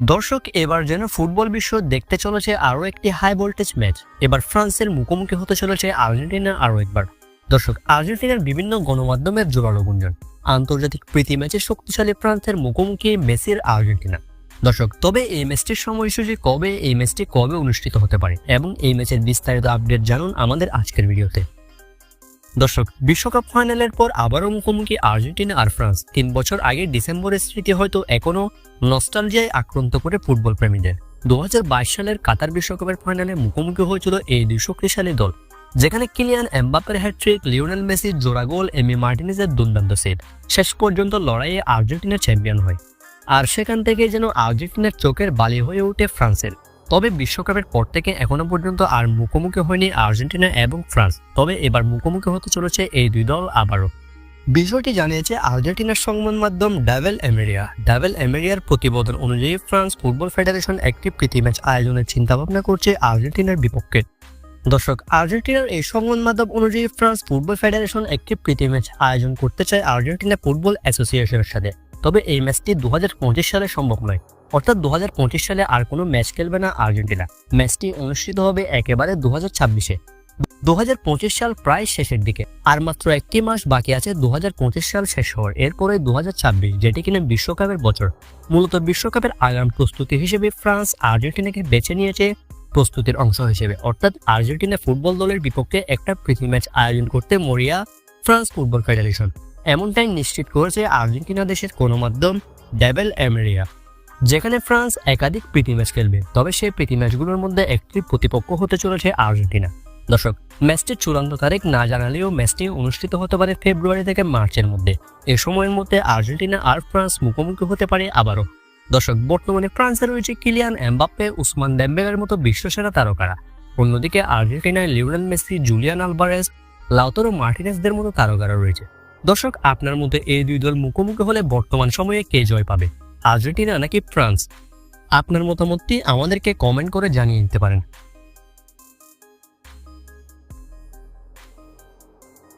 দর্শক, এবার যেন ফুটবল বিশ্ব দেখতে চলেছে আরও একটি হাই ভোল্টেজ ম্যাচ এবার ফ্রান্সের মুখোমুখি হতে চলেছে আর্জেন্টিনা আরও একবার। দর্শক, আর্জেন্টিনার বিভিন্ন গণমাধ্যমের জোরালো গুঞ্জন। আন্তর্জাতিক প্রীতি ম্যাচে শক্তিশালী ফ্রান্সের মুখোমুখি মেসির আর্জেন্টিনা। দর্শক, তবে এই ম্যাচটির সময়সূচি কবে? এই ম্যাচটি কবে অনুষ্ঠিত হতে পারে? এবং এই ম্যাচের বিস্তারিত আপডেট জানুন আমাদের আজকের ভিডিওতে। দর্শক, বিশ্বকাপ ফাইনালের পর আবারও মুখোমুখি আর্জেন্টিনা আর ফ্রান্স। তিন বছর আগে ডিসেম্বরের স্মৃতি হয়তো এখনও নস্টালজিয়ায় আক্রান্ত করে ফুটবল প্রেমীদের দু হাজার বাইশ সালের কাতার বিশ্বকাপের ফাইনালে মুখোমুখি হয়েছিল এই দুই শক্তিশালী দল, যেখানে কিলিয়ান এমবাপের হ্যাট্রিক লিওনেল মেসির জোড়া গোল, এমি মার্টিনেজের দুর্দান্ত সেট। শেষ পর্যন্ত লড়াইয়ে আর্জেন্টিনা চ্যাম্পিয়ন হয়। আর সেখান থেকে যেন আর্জেন্টিনার চোখের বালি হয়ে ওঠে ফ্রান্সের। তবে বিশ্বকাপের পর থেকে এখনও পর্যন্ত আর মুখোমুখি হয়নি আর্জেন্টিনা এবং ফ্রান্স। তবে এবার মুখোমুখি হতে চলেছে এই দুই দল আবারও। বিষয়টি জানিয়েছে আর্জেন্টিনার সংবাদ মাধ্যম ডাভেল এমেরিয়া। ডাভেল এমেরিয়ার প্রতিবেদন অনুযায়ী ফ্রান্স ফুটবল ফেডারেশন একটি প্রীতি ম্যাচ আয়োজনের চিন্তাভাবনা করছে আর্জেন্টিনার বিপক্ষে। দর্শক, আর্জেন্টিনার এই সংবাদ মাধ্যম অনুযায়ী ফ্রান্স ফুটবল ফেডারেশন একটি প্রীতি ম্যাচ আয়োজন করতে চায় আর্জেন্টিনা ফুটবল অ্যাসোসিয়েশনের সাথে। তবে এই ম্যাচটি দু হাজার পঁচিশ সালে সম্ভব নয়। অর্থাৎ দু হাজার পঁচিশ সালে আর কোনো ম্যাচ খেলবে না আর্জেন্টিনা। ম্যাচটি অনুষ্ঠিত হবে একেবারে দু হাজার ছাব্বিশে সাল প্রায় শেষের দিকে, আর মাত্র একটি মাস বাকি আছে দু হাজার পঁচিশ সাল শেষ হওয়ার। এরপরে দু হাজার ছাব্বিশ, যেটি কিনা বিশ্বকাপের বছর। মূলত বিশ্বকাপের আগাম প্রস্তুতি হিসেবে ফ্রান্স আর্জেন্টিনাকে বেছে নিয়েছে প্রস্তুতির অংশ হিসেবে। অর্থাৎ আর্জেন্টিনা ফুটবল দলের বিপক্ষে একটা প্রীতি ম্যাচ আয়োজন করতে মরিয়া ফ্রান্স ফুটবল ফেডারেশন। এমনটাই নিশ্চিত করেছে আর্জেন্টিনা দেশের কোনো মাধ্যম ডেবেল এমেরিয়া। যেখানে ফ্রান্স একাধিক প্রীতি ম্যাচ খেলবে, তবে সেই প্রীতি ম্যাচগুলোর মধ্যে একটি প্রতিপক্ষ হতে চলেছে আর্জেন্টিনা। দর্শক, ম্যাচটির চূড়ান্ত তারিখ না জানালেও ম্যাচটি অনুষ্ঠিত হতে পারে ফেব্রুয়ারি থেকে মার্চের মধ্যে। এ সময়ের মধ্যে আর্জেন্টিনা আর ফ্রান্স মুখোমুখি হতে পারে আবারও। দর্শক, বর্তমানে ফ্রান্সে রয়েছে কিলিয়ান এমবাপ্পে, উসমান ডেম্বেলের মতো বিশ্বসেরা তারকারা। অন্যদিকে আর্জেন্টিনায় Lionel Messi, Julian Alvarez, Lautaro মার্টিনেসদের মতো তারকারা রয়েছে। দর্শক, আপনার মধ্যে এই দুই দল মুখোমুখি হলে বর্তমান সময়ে কে জয় পাবে? আর্জেন্টিনা নাকি ফ্রান্স? আপনার মতামতটি আমাদেরকে কমেন্ট করে জানিয়ে দিতে পারেন।